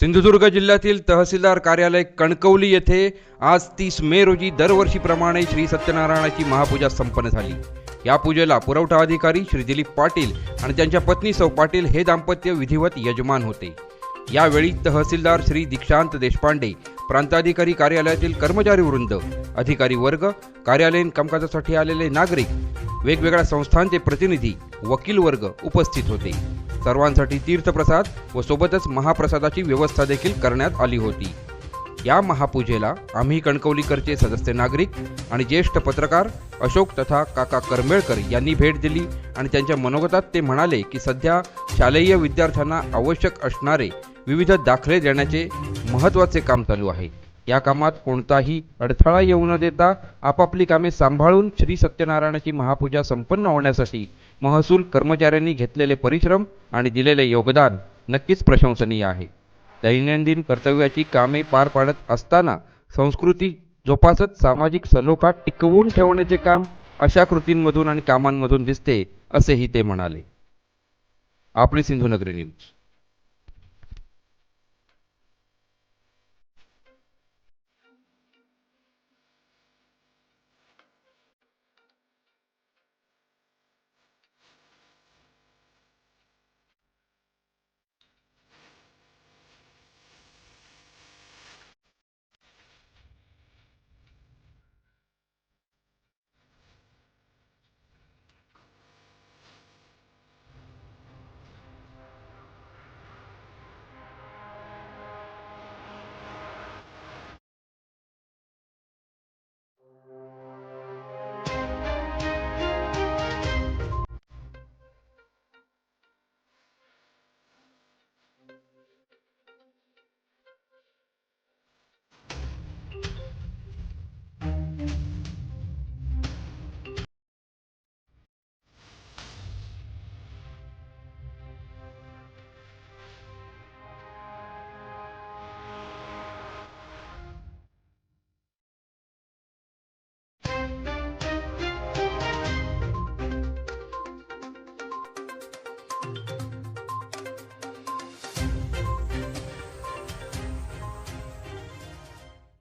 Sindhudurg जिल्ह्यातील तहसीलदार कार्यालय कणकवली येथे आज तीस मे रोजी दरवर्षीप्रमाणे श्री सत्यनारायणाची महापूजा संपन्न झाली. या पूजेला पुरवठा अधिकारी श्री दिलीप पाटील आणि त्यांच्या पत्नी सौ पाटील हे दाम्पत्य विधिवत यजमान होते. यावेळी तहसीलदार श्री दीक्षांत देशपांडे प्रांताधिकारी कार्यालयातील कर्मचारी वृंद अधिकारी वर्ग कार्यालयीन कामकाजासाठी आलेले नागरिक वेगवेगळ्या संस्थांचे प्रतिनिधी वकील वर्ग उपस्थित होते. सर्वांसाठी तीर्थप्रसाद व सोबतच महाप्रसादाची व्यवस्था देखील करण्यात आली होती. या महापूजेला आम्ही कणकवलीकरचे सदस्य नागरिक आणि ज्येष्ठ पत्रकार अशोक तथा काका करमेळकर यांनी भेट दिली आणि त्यांच्या मनोगतात ते म्हणाले की सध्या शालेय विद्यार्थ्यांना आवश्यक असणारे विविध दाखले देण्याचे महत्त्वाचे काम चालू आहे. या कामात कोणताही अडथळा येऊ न देता आपापली कामे सांभाळून श्री सत्यनारायणाची महापूजा संपन्न होण्यासाठी महसूल कर्मचाऱ्यांनी घेतलेले परिश्रम आणि दिलेले योगदान नक्कीच प्रशंसनीय आहे. दैनंदिन कर्तव्याची कामे पार पाडत असताना संस्कृती जोपासत सामाजिक सलोखा टिकवून ठेवण्याचे काम अशा कृतींमधून आणि कामांमधून दिसते असेही ते म्हणाले. आपली सिंधुनगरी न्यूज.